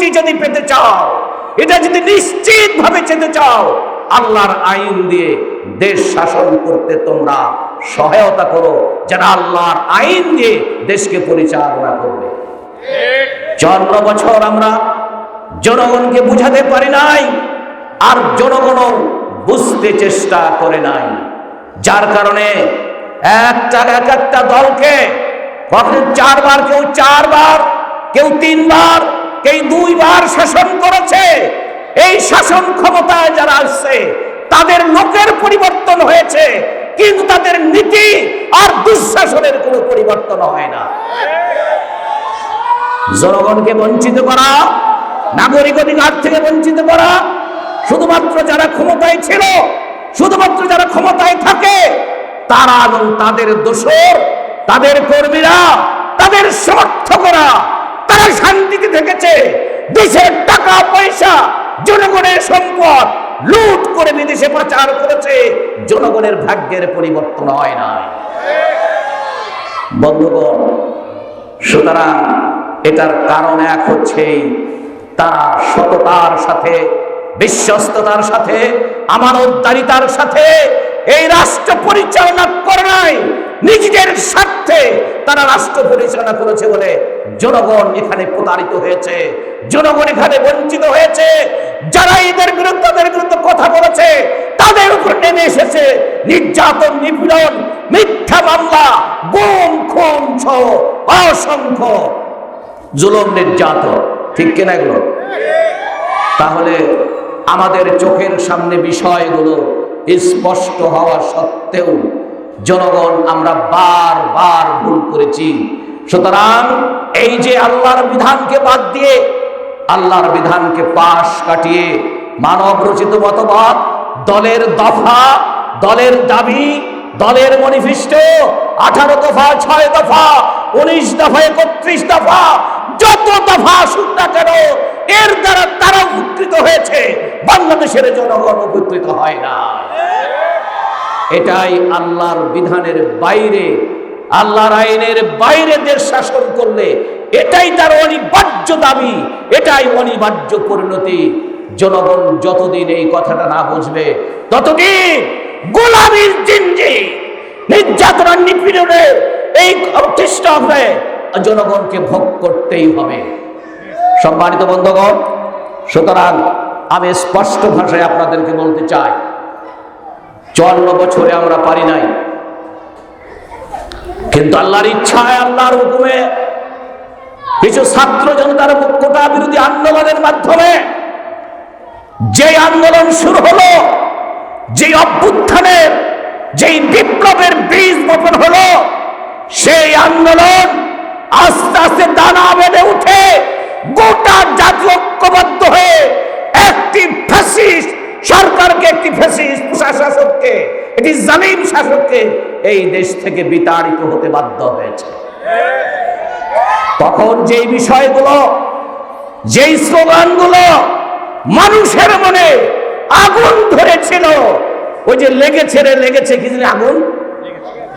Guarantee যদি পেতে চাও, এটা যদি নিশ্চিত ভাবে চেতে চাও, আল্লাহর আইন দিয়ে দেশ শাসন করতে তোমরা সহায়তা করো যারা আল্লাহর আইন দিয়ে দেশকে পরিচালনা করবে। চন্ন বছর আমরা জনগণকে বুঝাতে পারি নাই, আর জনগণও বুঝতে চেষ্টা করে নাই। যার কারণে একটা এক একটা দলকে কখনো চারবার, কেউ চারবার, কেউ তিনবার কেউ দুইবার শাসন করেছে। এই শাসন ক্ষমতায় যারা আসছে, তাদের লোকের পরিবর্তন হয়েছে, কিন্তু তাদের নীতি আর দুঃশাসনের কোনো পরিবর্তন হয় না। জনগণকে বঞ্চিত করা, নাগরিক অধিকার থেকে বঞ্চিত করা, শুধুমাত্র যারা ক্ষমতায় ছিল, শুধুমাত্র যারা ক্ষমতায় থাকে, তারা এবং তাদের দোষর, তাদের কর্মীরা, তাদের সমর্থকরা তারা শান্তিতে থেকেছে। দেশের টাকা, পয়সা, জনগণের সম্পদ লুট করে বিদেশে পাচার করেছে। জনগণের ভাগ্যের পরিবর্তন হয় না বন্ধুগণ, সুতরাং এটার কারণ এক হচ্ছে তারা সততার সাথে, বিশ্বস্ততার সাথে, আমানতদারিতার সাথে এই রাষ্ট্র পরিচালনা করে নাই। নিজেদের স্বার্থে তারা রাষ্ট্র পরিচালনা করেছে বলে জনগণ এখানে প্রতারিত হয়েছে, জনগণ এখানে বঞ্চিত হয়েছে যারা এদের বিরুদ্ধে, তাদের বিরুদ্ধে কথা বলেছে, তাদের উপর নেমে এসেছে নির্যাতন, নিপীড়ন, মিথ্যা মামলা, গুম, খুন অসংখ্য জুলম, নির্যাতন। ঠিক কিনা এগুলো? তাহলে আমাদের চোখের সামনে বিষয়গুলো স্পষ্ট হওয়া সত্ত্বেও জনগণ আমরা বারবার ভুল করেছি। সুতরাং এই যে আল্লাহর বিধানকে বাদ দিয়ে আল্লাহর বিধানকে পাশ কাটিয়ে মানব রচিত মতবাদ, দলের দফা, দলের দাবি, দলের মনিফেস্ট, আঠারো দফা, ছয় দফা, উনিশ দফা, একত্রিশ দফা, যত দফা আসুক না কেন, এর দ্বারা তারা উপকৃত হয়েছে। বাংলাদেশের জনগণ উপকৃত হয় না। এটাই আল্লাহর বিধানের বাইরে আল্লাহর আইনের বাইরে দেশ শাসন করলে এটাই তার অনিবার্য দাবি, এটাই অনিবার্য পরিণতি। জনগণ যতদিন এই কথাটা না বুঝবে, ততদিন গোলামীর জিনজি নির্যাতন নিপীড়নের এই অতিষ্ঠ হবে, জনগণকে ভোগ করতেই হবে। সম্মানিত বন্ধুগণ, সুতরাং আমি স্পষ্ট ভাষায় আপনাদেরকে বলতে চাই, চুয়ান্ন বছরে আমরা পারি নাই। কিন্তু আল্লাহর ইচ্ছায় আল্লাহর হুকুমে কিছু ছাত্র জনতার কোটা বিরোধী আন্দোলনের মাধ্যমে যে আন্দোলন শুরু হলো যে অভ্যুত্থানের, যেই বিপ্লবের বীজ বপন হলো, সেই আন্দোলন আস্তে আস্তে দানা বেঁধে উঠে গোটা জাতি ঐক্যবদ্ধ হয়ে একটি ফ্যাসিস্ট সরকারকে, একটি ফ্যাসিস্ট শাসককে একটি জালিম শাসককে এই দেশ থেকে বিতাড়িত হতে বাধ্য হয়েছে। তখন যেই বিষয়গুলো, যেই স্লোগানগুলো মানুষের মনে আগুন ধরেছিল, ওই যে লেগেছে রে, লেগেছে, কি আগুন?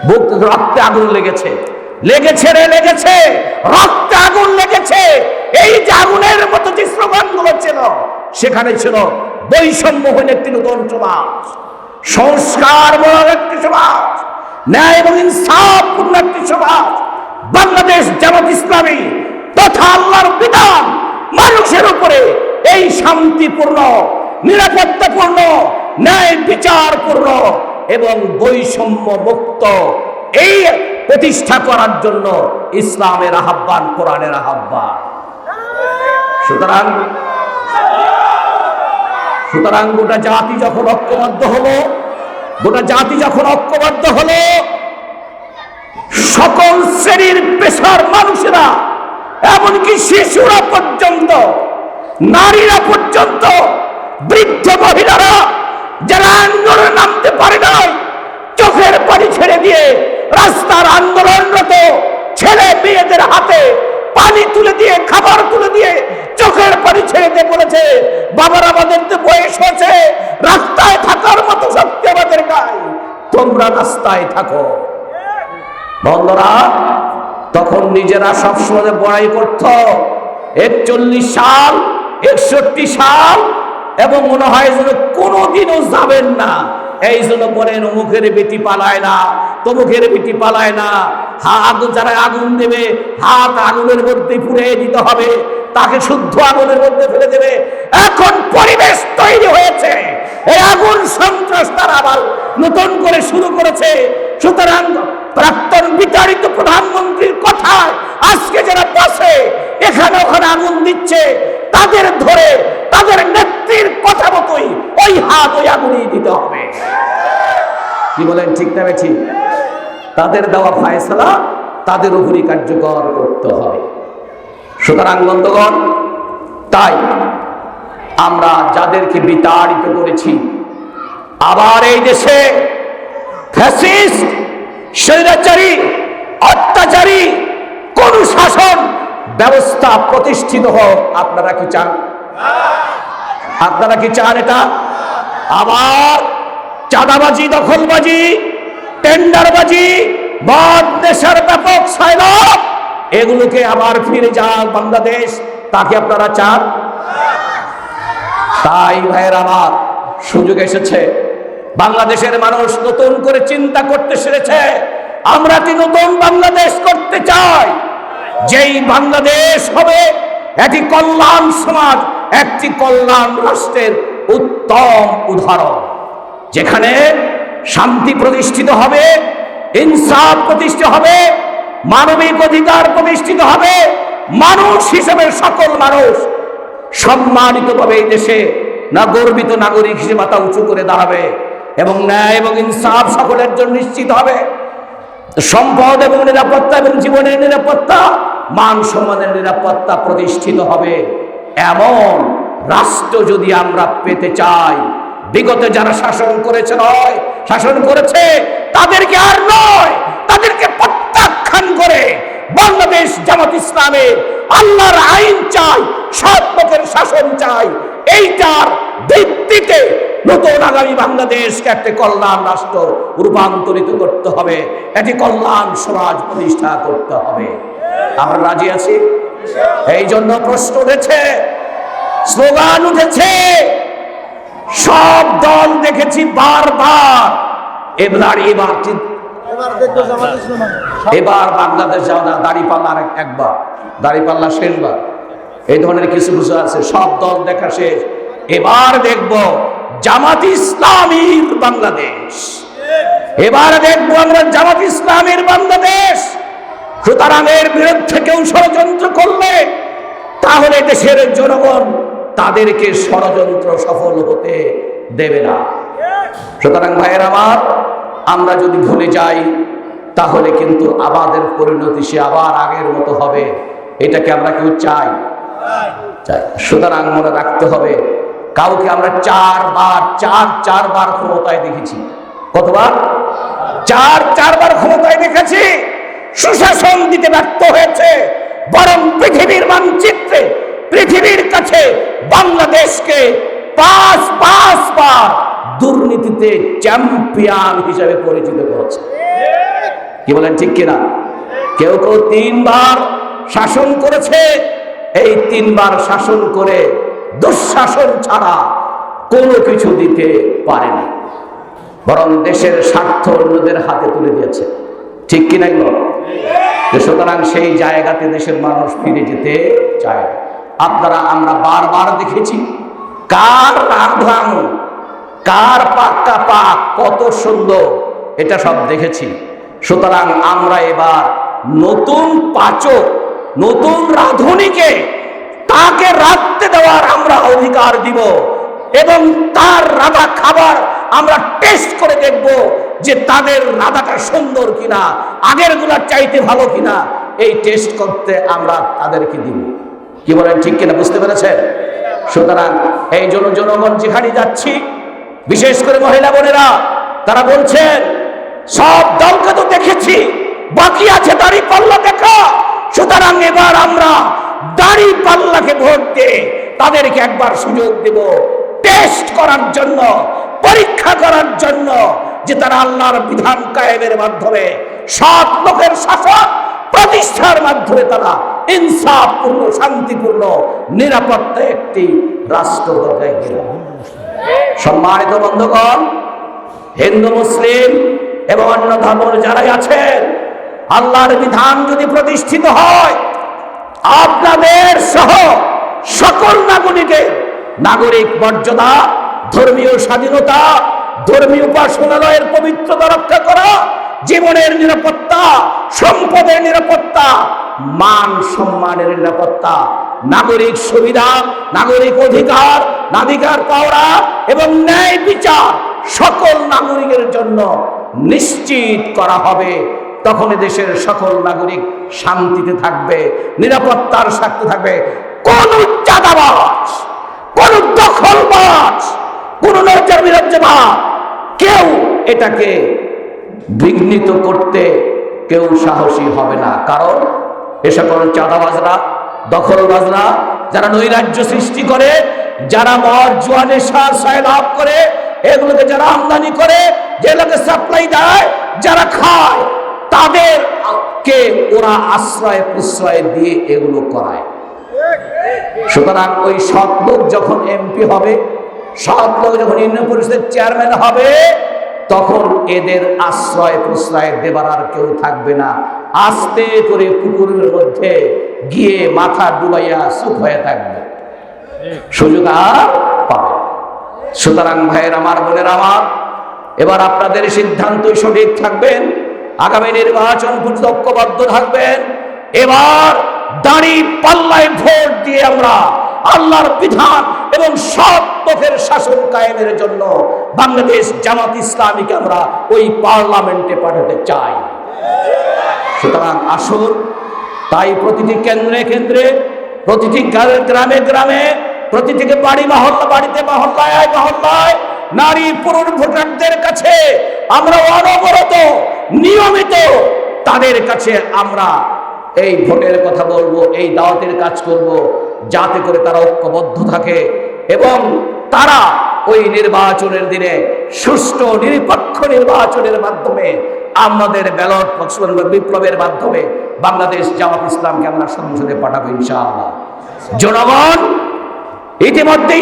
বুক রক্তে আগুন লেগেছে। লেগেছে রে, লেগেছে, রক্তে আগুন লেগেছে। এই যে আগুনের মতো যে স্লোগানগুলো ছিল, সেখানে ছিল বৈষম্য বৈষম্যহীন একটি নতুন সমাজ। সংস্কার মূলক একটি সমাজ, ন্যায় এবং ইনসাফপূর্ণ একটি সমাজ, বাংলাদেশ জামাত ইসলামী তথা আল্লাহর বিধান মানুষের উপরে এই শান্তিপূর্ণ, নিরাপত্তাপূর্ণ, ন্যায় বিচারপূর্ণ এবং বৈষম্য মুক্ত এই প্রতিষ্ঠা করার জন্য ইসলামের আহ্বান, কোরআনের আহ্বান। সুতরাং সুতরাং গোটা জাতি যখন ঐক্যবদ্ধ হলো, গোটা জাতি যখন ঐক্যবদ্ধ হলো, সকল শ্রেণির পেশার মানুষেরা, এমনকি শিশুরা পর্যন্ত, নারীরা পর্যন্ত, বৃদ্ধ মহিলারা, যারা আন্দোলনে নামতে পারে নাই, চোখের পানি ছেড়ে দিয়ে রাস্তার আন্দোলনরত ছেলে মেয়েদের হাতে পানি তুলে দিয়ে খাবার তুলে দিয়ে চোখের পানি পড়েছে, বাবার আমাদের তো বয়স হয়েছে, রাস্তায় থাকার মতো শক্তি আমাদের নাই, তোমরা রাস্তায় থাকো। বন্ধুরা, তখন নিজেরা সবসময় বড়াই করত, একচল্লিশ সাল, একষট্টি সাল, এবং মনে হয় যেন কোনোদিনও যাবেন না। এই জন্য বলেন অমুখের বেটি পালায় না তমুখের বেটি পালায় না। হা আগুন যারা আগুন দেবে, হাত আগুনের মধ্যে পুড়ে দিতে হবে, তাকে শুদ্ধ আগুনের মধ্যে ফেলে দেবে। এখন পরিবেশ তৈরি হয়েছে, এই আগুন সন্ত্রাস তারা আবার নতুন করে শুরু করেছে। সুতরাং প্রাক্তন বিতাড়িত প্রধানমন্ত্রীর কথায় আজকে যারা বসে, এখানে ওখানে আগুন দিচ্ছে, তাদের ধরে কি বলেন ঠিক না ঠিক তাদের দেওয়া ফায়সালা তাদের উপরই কার্যকর করতে হবে। সুতরাং বন্ধুগণ, তাই আমরা যাদেরকে বিতাড়িত করেছি, আবার এই দেশে ফ্যাসিস্ট, স্বৈরাচারী, অত্যাচারী কোন শাসন ব্যবস্থা প্রতিষ্ঠিত হোক, আপনারা কি চান? আপনারা কি চান এটা? আবার চাঁদাবাজি, দখলবাজি, টেন্ডারবাজি, মদ, নেশার ব্যাপক সাইলাব এগুলোকে আবার ফিরে যাক বাংলাদেশ। তাকে আপনারা চান? তাই ভাইয়ের আমার, সুযোগ এসেছে। বাংলাদেশের মানুষ নতুন করে চিন্তা করতে সেরেছে। আমরা কি নতুন বাংলাদেশ করতে চাই? যেই বাংলাদেশ হবে, একটি কল্যাণ সমাজ, একটি কল্যাণ রাষ্ট্রের উত্তম উদাহরণ। যেখানে শান্তি প্রতিষ্ঠিত হবে, ইনসাফ প্রতিষ্ঠিত হবে, মানবিক অধিকার প্রতিষ্ঠিত হবে, মানুষ হিসেবে সকল মানুষ সম্মানিতভাবে এই দেশে না গর্বিত নাগরিক হিসেবে মাথা উঁচু করে দাঁড়াবে এবং ন্যায় এবং ইনসাফ সকলের জন্য নিশ্চিত হবে। সম্পদ এবং নিরাপত্তা এবং জীবনের নিরাপত্তা, মান সম্মানের নিরাপত্তা প্রতিষ্ঠিত হবে। এমন রাষ্ট্র যদি আমরা পেতে চাই বিগত যারা শাসন করেছে নয়, শাসন করেছে, তাদেরকে আর নয়, তাদেরকে প্রত্যাখ্যান করে বাংলাদেশ জামাত ইসলামের আল্লাহর আইন চাই সৎ লোকের শাসন চাই, এইটার ভিত্তিতে নতুন আগামী বাংলাদেশকে একটা কল্যাণ রাষ্ট্র রূপান্তরিত করতে হবে, একটি কল্যাণ সমাজ প্রতিষ্ঠা করতে হবে। আমরা রাজি আছি? এই জন্য প্রশ্ন উঠেছে, স্লোগান উঠেছে সব দল দেখেছি বারবার। এবার এবার এবার বাংলাদেশ যাও না দাড়ি পাল্লার একবার। দাড়ি পাল্লা শেষবার। এই ধরনের কিছু কিছু আছে সব দল দেখা শেষ। এবার দেখব জামাত ইসলামীর বাংলাদেশ। এবার দেখব আমরা জামাত ইসলামের বাংলাদেশ। সুতরাং এর বিরুদ্ধে কেউ ষড়যন্ত্র করলে তাহলে দেশের জনগণ তাদেরকে ষড়যন্ত্র সফল হতে দেবে না। সুতরাং ভাইয়ের আমার, আমরা যদি ভুলে যাই, তাহলে কিন্তু আমাদের পরিণতি সে আবার আগের মতো হবে। এটাকে আমরা কেউ চাই? চাই। সুতরাং মনে রাখতে হবে, কাউকে আমরা চারবার, চার, চারবার ক্ষমতায় দেখেছি। কতবার? চার, চারবার ক্ষমতায় দেখেছি। সুশাসন দিতে ব্যর্থ হয়েছে, বরং পৃথিবীর মানচিত্রে পৃথিবীর কাছে বাংলাদেশকে পাঁচ পাঁচ বার দুর্নীতিতে চ্যাম্পিয়ন হিসেবে পরিচিত করেছে। কি বলেন, ঠিক কিনা? কেউ কেউ তিনবার শাসন করেছে, এই তিনবার শাসন করে দুঃশাসন ছাড়া কোনো কিছু দিতে পারেনি। বরং দেশের স্বার্থ অন্যদের হাতে তুলে দিয়েছে। ঠিক কিনা সুতরাং সেই জায়গাতে দেশের মানুষ ফিরে যেতে চায় না। আপনারা, আমরা বারবার দেখেছি। কার রাধাম কার পাক্কা পাক কত সুন্দর, এটা সব দেখেছি। সুতরাং আমরা এবার নতুন পাচক, নতুন রাঁধুনিকে তাকে রাখতে দেওয়ার আমরা অধিকার দিব এবং তার রাধা খাবার আমরা টেস্ট করে দেখব যে তাদের রাধাটা সুন্দর কিনা আগেরগুলার চাইতে ভালো কিনা, এই টেস্ট করতে আমরা তাদেরকে দিব। কি বলেন, ঠিক কিনা বুঝতে পেরেছেন? সুতরাং এই জন্য জনগণ যেখানে যাচ্ছি, বিশেষ করে মহিলা বোনেরা, তারা বলছেন, সব দলকে তো দেখেছি, বাকি আছে দাড়ি পাল্লা দেখা। সুতরাং এবার আমরা দাড়ি পাল্লাকে ভোট দিয়ে তাদেরকে একবার সুযোগ দেব টেস্ট করার জন্য, পরীক্ষা করার জন্য, যে তারা আল্লাহর বিধান কায়েমের মাধ্যমে সৎ লোকের শাসন প্রতিষ্ঠার মাধ্যমে তারা ইনসাফপূর্ণ, শান্তিপূর্ণ, নিরাপত্তা একটি রাষ্ট্র গেল। সম্মানিত বন্ধুগণ, হিন্দু, মুসলিম এবং অন্য ধর্মের যারাই আছেন, আল্লাহর বিধান যদি প্রতিষ্ঠিত হয়, আপনাদের সহ সকল নাগরিকের নাগরিক মর্যাদা, ধর্মীয় স্বাধীনতা, ধর্মীয় উপাসনালয়ের পবিত্রতা রক্ষা করা জীবনের নিরাপত্তা, সম্পদের নিরাপত্তা, মান সম্মানের নিরাপত্তা, নাগরিক সুবিধা, নাগরিক অধিকার নাগরিকার পাওয়া এবং ন্যায় বিচার সকল নাগরিকের জন্য নিশ্চিত করা হবে। তখন দেশের সকল নাগরিক শান্তিতে থাকবে, নিরাপত্তার সাথে থাকবে। কোন চাঁদাবাজ, কোন দখলবাজ, কোন নজর বিরাজ্যবাদ কেউ এটাকে বিঘ্নিত করতে কেউ সাহসী হবে না। কারণ এ সকল চাঁদাবাজরা, দখলবাজরা, যারা নৈরাজ্য সৃষ্টি করে, যারা মদ, জুয়া, নেশা লাভ করে, এগুলোকে যারা আমদানি করে, যেগুলোকে সাপ্লাই দেয়, যারা খায়, তাদেরকে ওরা আশ্রয় প্রশ্রয় দিয়ে এগুলো করায়। সুতরাং ওই সৎ লোক যখন এমপি হবে, সৎ লোক যখন ইউনিয়ন পরিষদের চেয়ারম্যান হবে তখন এদের আশ্রয় প্রশ্রয় দেবার আর কেউ থাকবে না। আস্তে করে পুকুরের মধ্যে গিয়ে মাথা ডুবাইয়া সুখ হয়ে থাকবে। সুযোগ আর পাবে সুতরাং ভাইয়ের আমার বোনের আমার, এবার আপনাদের সিদ্ধান্তই সঠিক থাকবেন। আগামী নির্বাচন ঐক্যবদ্ধ থাকবেন। এবার দাড়ি পাল্লায় ভোট দিয়ে আমরা আল্লাহর বিধান এবং সৎ পথের শাসন কায়েমের জন্য বাংলাদেশ জামাত ইসলামীকে আমরা ওই পার্লামেন্টে পাঠাতে চাই। সুতরাং আসুন, তাই প্রতিটি কেন্দ্রে কেন্দ্রে, প্রতিটি গ্রামে গ্রামে, প্রতিটি বাড়ি মহল্লা, বাড়িতে মহল্লায় মহল্লায় নারী পুরুষ ভোটারদের কাছে আমরা অনবরত, নিয়মিত তাদের কাছে আমরা এই ভোটের কথা বলব, এই দাওয়াতের কাজ করব, যাতে করে তারা ঐক্যবদ্ধ থাকে। এবং তারা ওই নির্বাচনের দিনে সুষ্ঠু, নিরপেক্ষ নির্বাচনের মাধ্যমে আমাদের ব্যালট বিপ্লবের মাধ্যমে বাংলাদেশ জামাত ইসলামকে আমরা সংসদে পাঠাবো ইনশাআল্লাহ। জনগণ, ইতিমধ্যেই